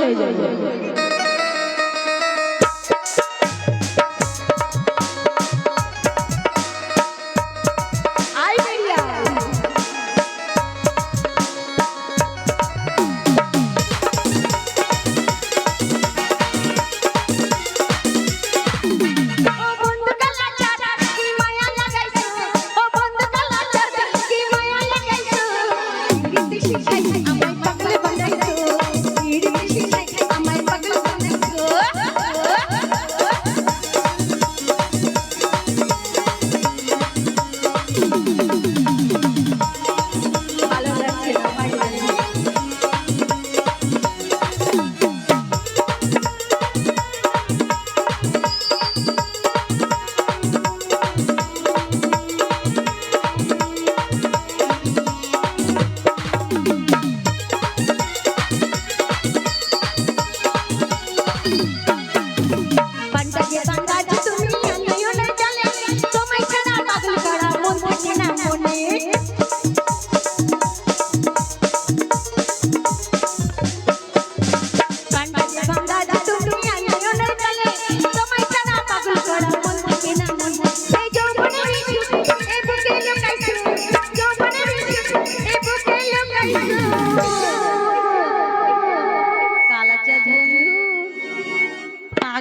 হয়ে যাবে আই বেরিয়া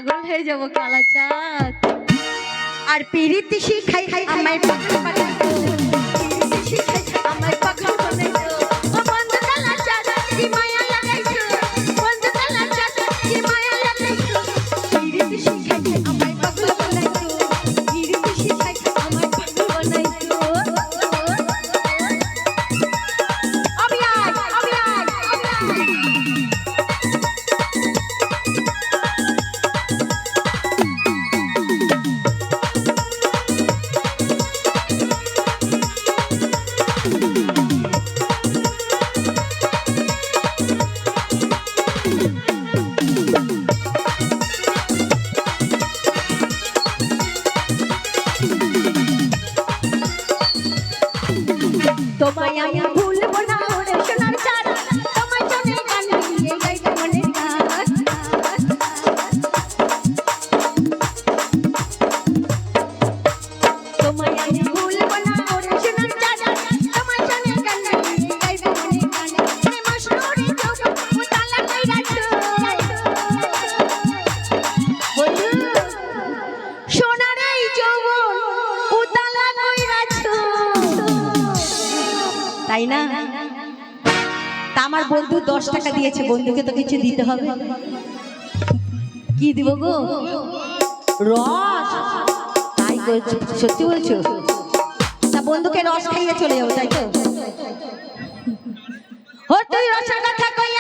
পাগল হয়ে যাব কালাচাঁদ আর পিড়িতে শিখাই খাই আমায় পাগল পাগল পিরিতি শিখাই আমায় পাগল বানাইছো ও বন্ধু কালাচাঁদ কি মায়া 妈呀幺幺 তাই না? তা আমার বন্ধু দশ টাকা দিয়েছে, বন্ধুকে তো কিছু দিতে হবে। কি দিব গো? রস? তাই সত্যি বলছো? তা বন্ধুকে রস খাইয়ে চলে যাব তাই তো? ও তুই রসের কথা কইয়া